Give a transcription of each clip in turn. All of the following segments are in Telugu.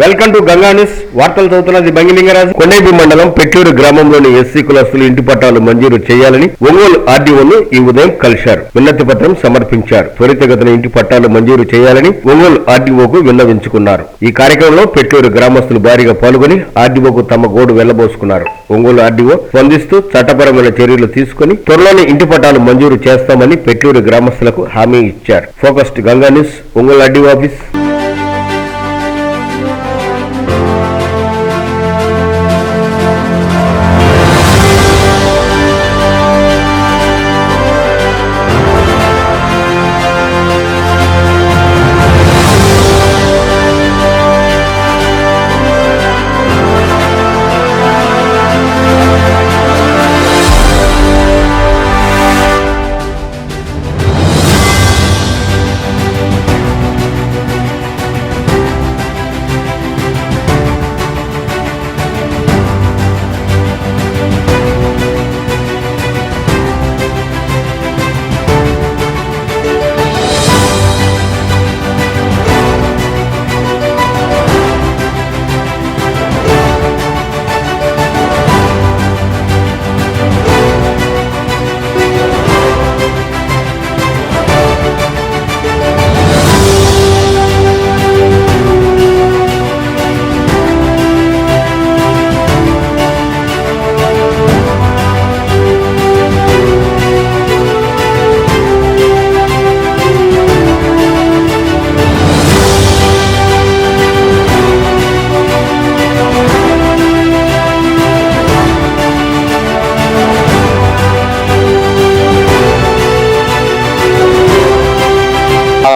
వెల్కమ్ టు గంగా న్యూస్ వార్తలు చదువుతున్నది బంగిలింగరాజు. కొండేపి మండలం పెట్లూరు గ్రామంలోని ఎస్సీ కులస్తులు ఇంటి పట్టాలు మంజూరు చేయాలని ఒంగోలు ఆర్డీఓను ఈ ఉదయం కలిశారు. విన్నతి పత్రం సమర్పించారు. త్వరితగతిన ఇంటి పట్టాలు మంజూరు చేయాలని ఒంగోలు ఆర్డీఓకు విన్నవించుకున్నారు. ఈ కార్యక్రమంలో పెట్లూరు గ్రామస్తులు భారీగా పాల్గొని ఆర్డీఓకు తమ గోడు వెళ్ళబోసుకున్నారు. ఒంగోలు ఆర్డీఓ స్పందిస్తూ చట్టపరమైన చర్యలు తీసుకుని త్వరలోనే ఇంటి పట్టాలు మంజూరు చేస్తామని పెట్లూరు గ్రామస్తులకు హామీ ఇచ్చారు. Focused Ganga news Ongole RDO office.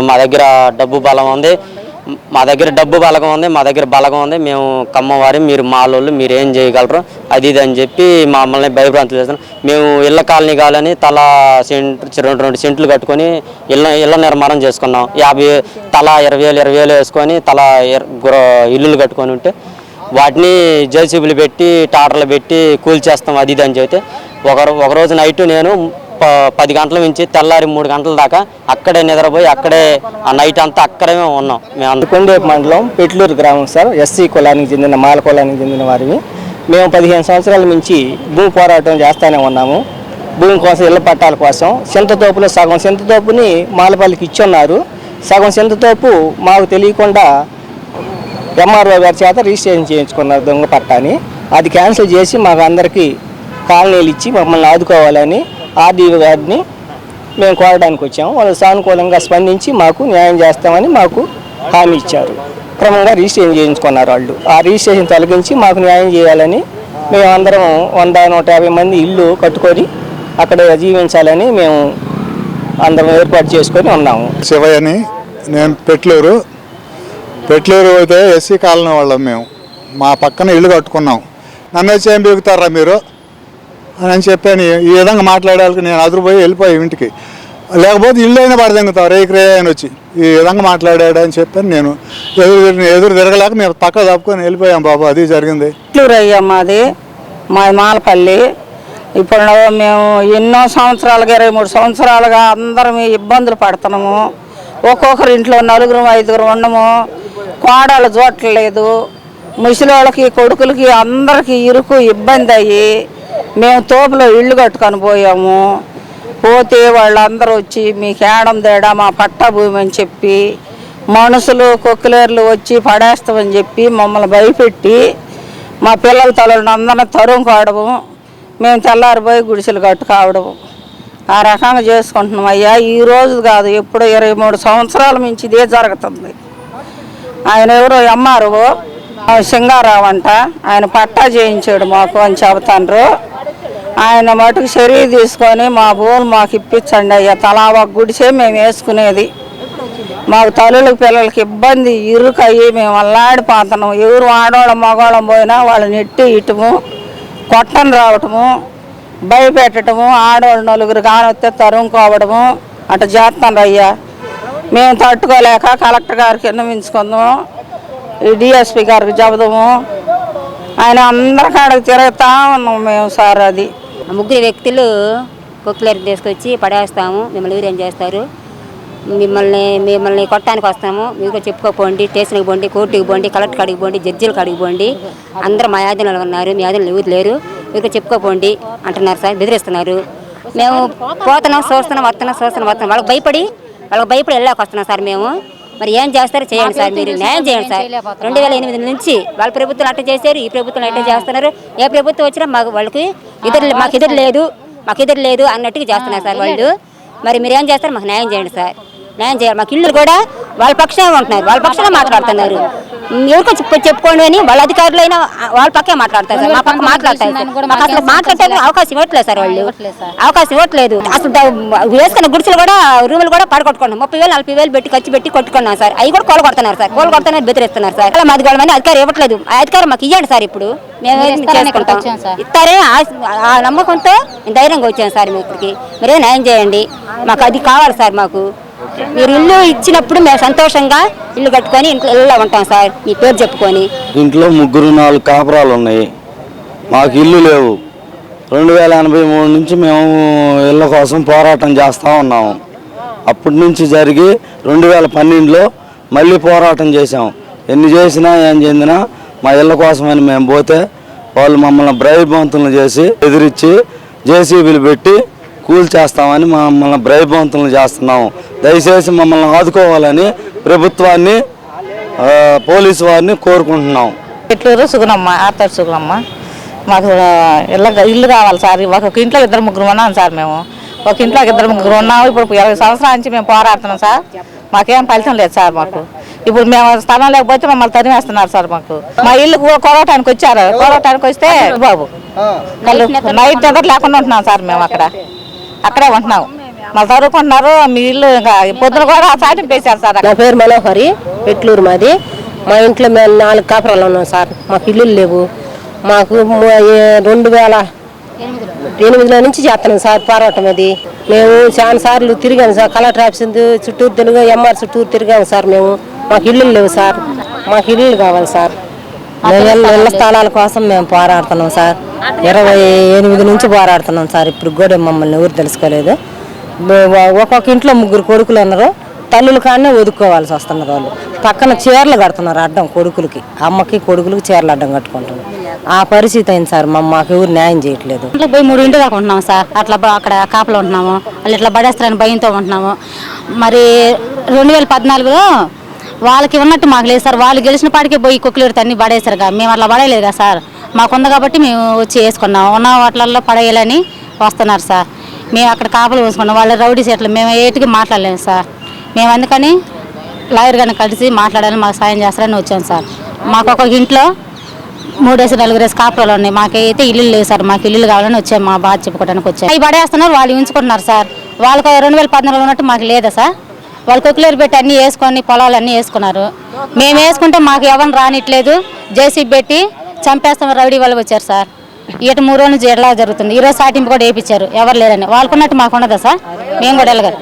మా దగ్గర డబ్బు బలం ఉంది. మా దగ్గర డబ్బు బలగం ఉంది మా దగ్గర బలగం ఉంది. మేము కమ్మవారి మీరు మాలోళ్ళు మీరు ఏం చేయగలరు? అది ఇది అని చెప్పి మమ్మల్ని భయభ్రాంతులు చేస్తాం మేము ఇళ్ళ కాలనీ కావాలని తల సెంట్ రెండు రెండు సెంట్లు కట్టుకొని ఇళ్ళ ఇళ్ళ నిర్మాణం చేసుకున్నాం. యాభై తల ఇరవై వేలు ఇరవై వేలు వేసుకొని తల గుర- ఇల్లులు కట్టుకొని ఉంటే వాటిని జేసీబీలు పెట్టి టాటర్లు పెట్టి కూల్చేస్తాం అది ఇది అని చెబితే. ఒక ఒక రోజు నైట్ నేను పది గంటల నుంచి తెల్లారి మూడు గంటల దాకా అక్కడే నిద్రపోయి అక్కడే ఆ నైట్ అంతా అక్కడే ఉన్నాం. మేము అందుకొండేపు మండలం పెట్లూరు గ్రామం సార్ ఎస్సీ కులానికి చెందిన మాల కులానికి చెందిన వారిని మేము పదిహేను సంవత్సరాల నుంచి భూమి పోరాటం చేస్తూనే ఉన్నాము. భూమి కోసం ఇళ్ళ పట్టాల కోసం. సింతతోపులో సగం సింతతోపుని మాలపల్లికి ఇచ్చున్నారు. సగం సింతతోపు మాకు తెలియకుండా ఎంఆర్ఓ గారి చేత రిజిస్ట్రేషన్ చేయించుకున్నారు దొంగ పట్టాని అది క్యాన్సిల్ చేసి మాకు అందరికీ కాలనీలు ఇచ్చి మమ్మల్ని ఆదుకోవాలని ఆర్డీఓ గారిని మేము కోరడానికి వచ్చాము. వాళ్ళు సానుకూలంగా స్పందించి మాకు న్యాయం చేస్తామని మాకు హామీ ఇచ్చారు. క్రమంగా రిజిస్ట్రేషన్ చేయించుకున్నారు వాళ్ళు. ఆ రిజిస్ట్రేషన్ తొలగించి మాకు న్యాయం చేయాలని మేము అందరం వంద నూట యాభై మంది ఇల్లు కట్టుకొని అక్కడ జీవించాలని మేము అందరం ఏర్పాటు చేసుకొని ఉన్నాము. శివయ్యని నేను పెట్లూరు. పెట్లూరు అయితే ఎస్సీ కాలనీ వాళ్ళం మేము. మా పక్కన ఇల్లు కట్టుకున్నాం. నన్ను వచ్చి ఏం బిగుతారా మీరు? అని అని చెప్పాను ఈ విధంగా మాట్లాడాలి నేను అదురుపోయి వెళ్ళిపోయి ఇంటికి. లేకపోతే ఇల్లు అయినా పడదెంగుతాం రేకి రే అని వచ్చి ఈ విధంగా మాట్లాడాడు అని చెప్పాను నేను. ఎదురు ఎదురు తిరగలేక మేము పక్క తప్పుకొని వెళ్ళిపోయాం బాబు అది జరిగింది. చిత్తూరు అయ్యా మాది మా మాలపల్లి. ఇప్పుడు మేము ఎన్నో సంవత్సరాలుగా ఇరవై మూడు సంవత్సరాలుగా అందరం ఇబ్బందులు పడుతున్నాము. ఒక్కొక్కరి ఇంట్లో నలుగురు ఐదుగురు ఉండము కోడలు చూడట్లేదు వాళ్ళకి కొడుకులకి అందరికీ ఇరుకు ఇబ్బంది అయ్యి మేము తోపులో ఇల్లు కట్టుకొని పోయాము. పోతే వాళ్ళందరూ వచ్చి మీకు ఏడం తేడా మా పట్టా భూమి అని చెప్పి మనుషులు కొక్కులేర్లు వచ్చి పడేస్తామని చెప్పి మమ్మల్ని భయపెట్టి మా పిల్లల తలను అందరిని తరుం కావడము మేము తెల్లారిపోయి గుడిసెలు కట్టుకోవడము. ఆ రకంగా చేసుకుంటున్నాం. అయ్యా ఈ రోజు కాదు ఎప్పుడో ఇరవై మూడు సంవత్సరాల నుంచి ఇదే జరుగుతుంది. ఆయన ఎవరో ఎంఆర్ఓ సింగారావు అంట. ఆయన పట్టా చేయించాడు మాకు అని చెబుతాండ్రు. ఆయన మటుకు చర్య తీసుకొని మా భూములు మాకు ఇప్పించండి అయ్యా. తలా ఒక గుడిసే మేము వేసుకునేది. మాకు తల్లులకి పిల్లలకి ఇబ్బంది ఇరుకయ్యి మేము అల్లాడిపోతున్నాం. ఎవరు ఆడవాళ్ళం మగవాళ్ళం పోయినా వాళ్ళని నెట్టి ఇటము కొట్టను రావటము భయపెట్టడము ఆడవాళ్ళు నలుగురు కానొస్తే తరుముకోవడము అటు చేస్తాను అయ్యా మేము తట్టుకోలేక కలెక్టర్ గారికి విన్నవించుకుందాము డిఎస్పి గారికి చెబుదాము. ఆయన అందరి కాడకి తిరుగుతా ఉన్నాం మేము సార్ అది. ముగ్గురు వ్యక్తులు కుక్కలేరు తీసుకొచ్చి పడేస్తాము. మిమ్మల్ని ఊరేం చేస్తారు? మిమ్మల్ని మిమ్మల్ని కొట్టడానికి వస్తాము. మీరు చెప్పుకోపోండి స్టేషన్కి పోండి కోర్టుకి పోండి కలెక్టర్ కాడికి పోండి జడ్జిల కాడికి పోండి. అందరూ మా యాదనలు ఉన్నారు. మీ యాదనలు ఎవరు లేరు. మీరు చెప్పుకోపోండి అంటున్నారు సార్. బెదిరిస్తున్నారు. మేము పోతున్నాం చూస్తున్నాం వస్తున్నాం చూస్తున్నాం వస్తున్నాం. వాళ్ళకి భయపడి వాళ్ళకి భయపడి వెళ్ళాక వస్తున్నాం సార్ మేము. మరి ఏం చేస్తారో? చేయండి సార్ మీరు న్యాయం చేయండి సార్. రెండు వేల ఎనిమిది నుంచి వాళ్ళ ప్రభుత్వం అట్ట చేశారు ఈ ప్రభుత్వం అట్ట చేస్తున్నారు. ఏ ప్రభుత్వం వచ్చినా మాకు వాళ్ళకి ఇద్దరు మాకు ఎదురు లేదు మాకు ఎదురు లేదు అన్నట్టుగా చేస్తున్నారు సార్ వాళ్ళు. మరి మీరు ఏం చేస్తారు? మాకు న్యాయం చేయండి సార్. న్యాయం చేయాలి. మాకు ఇల్లు కూడా వాళ్ళ పక్షాన ఉంటున్నారు. వాళ్ళ పక్షాన మాట్లాడుతున్నారు. ఎవరికో చెప్పు చెప్పుకోండి అని వాళ్ళ అధికారులు అయినా వాళ్ళ పక్కే మాట్లాడతారు సార్. మా పక్క మాట్లాడతారు. మాకు అసలు మాట్లాడటానికి అవకాశం ఇవ్వట్లేదు సార్ వాళ్ళు. అవకాశం ఇవ్వట్లేదు. అసలు వేసుకున్న గుడిసెలు కూడా రూములు కూడా పడగొట్టుకున్నాం. ముప్పై వేలు నలభై వేలు పెట్టి ఖర్చు పెట్టి కొట్టుకున్నాం సార్. అవి కూడా కోలు కొడుతున్నారు సార్. కోలు కొడుతున్నారు బెదిరిస్తున్నారు సార్. అలా మాది గవర్నమెంట్ అధికారం ఇవ్వట్లేదు. ఆ అధికారం మాకు ఇవ్వండి సార్ ఇప్పుడు. మేము చేసుకుంటాం. ఇస్తారే ఆ- నమ్మకంతో ధైర్యంగా వచ్చాను సార్ మీ ఇక్కడికి. మీరే న్యాయం చేయండి. మాకు అది కావాలి సార్ మాకు. మీరు ఇల్లు ఇచ్చినప్పుడు మేము సంతోషంగా ఇల్లు కట్టుకొని ఇంట్లో ఇళ్ళలో ఉంటాం సార్? మీ పేరు చెప్పుకొని. ఇంట్లో ముగ్గురు నాలుగు కాపురాలు ఉన్నాయి. మాకు ఇల్లు లేవు. రెండు వేల ఎనభై మూడు నుంచి మేము ఇళ్ళ కోసం పోరాటం చేస్తూ ఉన్నాము. అప్పటి నుంచి జరిగి రెండు వేల పన్నెండులో మళ్ళీ పోరాటం చేసాం ఎన్ని చేసినా ఏం చెందినా మా ఇళ్ళ కోసమని మేము పోతే వాళ్ళు మమ్మల్ని భయభవంతులను చేసి ఎదిరించి జేసీబీలు పెట్టి కూల్ చేస్తామని మమ్మల్ని భయభవంతులను చేస్తున్నాము. దయచేసి మమ్మల్ని ఆదుకోవాలని ప్రభుత్వాన్ని పోలీసు వారిని కోరుకుంటున్నాం. పెట్లూరు సుగుణమ్మ ఆర్తాడు సుగుణమ్మ. మాకు ఇళ్ళ ఇల్లు కావాలి సార్. ఒక ఇంట్లో ఇద్దరు ముగ్గురు ఉన్నాం సార్ మేము. ఒక ఇంట్లో ఇద్దరు ముగ్గురు ఉన్నాము ఇప్పుడు ఇరవై సంవత్సరాల నుంచి మేము పోరాడుతున్నాం సార్. మాకేం ఫలితం లేదు సార్ మాకు. ఇప్పుడు మేము స్థలం లేకపోతే మమ్మల్ని తరిమేస్తున్నారు సార్ మాకు. మా ఇల్లు కూ- కొరవటానికి వచ్చారు. కొరవటానికి వస్తే బాబు. నైట్ నిద్ర లేకుండా ఉంటున్నాం సార్ మేము అక్కడ. అక్కడే ఉంటున్నాం. మళ్ళీ చదువుకుంటున్నారు మీ ఇల్లు ఇంకా పొద్దున కూడా చాటింపు వేశారు సార్ నా పేరు మనోహరి పెట్లూరు మాది. మా ఇంట్లో మేము నాలుగు కాపురాలు ఉన్నాం సార్. మాకు ఇల్లులు లేవు. మాకు ము- రెండు వేల ఎనిమిదిలో నుంచి చేస్తున్నాం సార్ పోరాటం అది. మేము చాలా సార్లు తిరిగాము సార్. కలెక్టర్ ఆఫీస్ చుట్టూరు తిరిగా ఎంఆర్ చుట్టూరు తిరిగాము సార్ మేము. మాకు ఇల్లులు లేవు సార్. మాకు ఇల్లులు కావాలి సార్. మేము ఇళ్ళ స్థలాల కోసం మేము పోరాడుతున్నాం సార్. ఇరవై ఎనిమిది నుంచి పోరాడుతున్నాం సార్. ఇప్పుడు కూడా మమ్మల్ని ఎవరు తెలుసుకోలేదు. ఒక్కొక్క ఇంట్లో ముగ్గురు కొడుకులు ఉన్నారు తల్లులు కానీ వదుక్కోవాల్సి వస్తున్నారు వాళ్ళు. పక్కన చీరలు కడుతున్నారు అడ్డం కొడుకులకి. అమ్మకి కొడుకులకి చీరలు అడ్డం కట్టుకుంటున్నారు. ఆ పరిస్థితి అయింది సార్. మా మాకు ఎవరు న్యాయం చేయట్లేదు. ఇంట్లో పోయి మూడు ఇంటి దాకా ఉంటున్నాము సార్. అట్లా అక్కడ కాపలో ఉంటున్నాము. వాళ్ళు ఇట్లా పడేస్తారని భయంతో ఉంటున్నాము. మరి రెండు వేల పద్నాలుగులో వాళ్ళకి ఉన్నట్టు మాకు లేదు సార్. వాళ్ళు గెలిచిన పాటికే పోయి కుక్కలు తన్ని పడేశారు కదా. మేము అట్లా పడేయలేదు కదా సార్. మాకుంది కాబట్టి మేము వచ్చి వేసుకున్నాం ఉన్న వాటిలలో పడేయాలని వస్తున్నారు సార్. మేము అక్కడ కాపలు పోసుకున్నాం. వాళ్ళ రౌడీ సెట్లు మేము ఏటికి మాట్లాడలేము సార్. మేము అందుకని లాయర్ గారిని కలిసి మాట్లాడాలని మాకు సాయం చేస్తారని వచ్చాం సార్. మాకు ఒక ఇంట్లో మూడేసి నలుగురేసి కాపురాలు ఉన్నాయి. మాకైతే ఇల్లు లేవు సార్. మాకు ఇల్లు కావాలని వచ్చాం. మా బాధ చెప్పుకోవడానికి వచ్చాం. అవి పడేస్తున్నారు. వాళ్ళు ఉంచుకుంటున్నారు సార్. వాళ్ళకి రెండు వేల పద్నాలుగు ఉన్నట్టు మాకు లేదా సార్. వాళ్ళు కొక్కులేరు పెట్టి అన్నీ వేసుకొని పొలాలు అన్నీ వేసుకున్నారు. మేము వేసుకుంటే మాకు ఎవరిని రానిట్లేదు. జేసీబీ పెట్టి చంపేస్తాం రౌడీ వాళ్ళు వచ్చారు సార్. ఇటు మూడు రోజుల నుంచి ఎట్లా జరుగుతుంది? ఈరోజు సాటింపు కూడా వేయించారు. ఎవరు లేరని. వాళ్ళకున్నట్టు మాకు ఉండదా సార్? మేము కూడా వెళ్ళగారు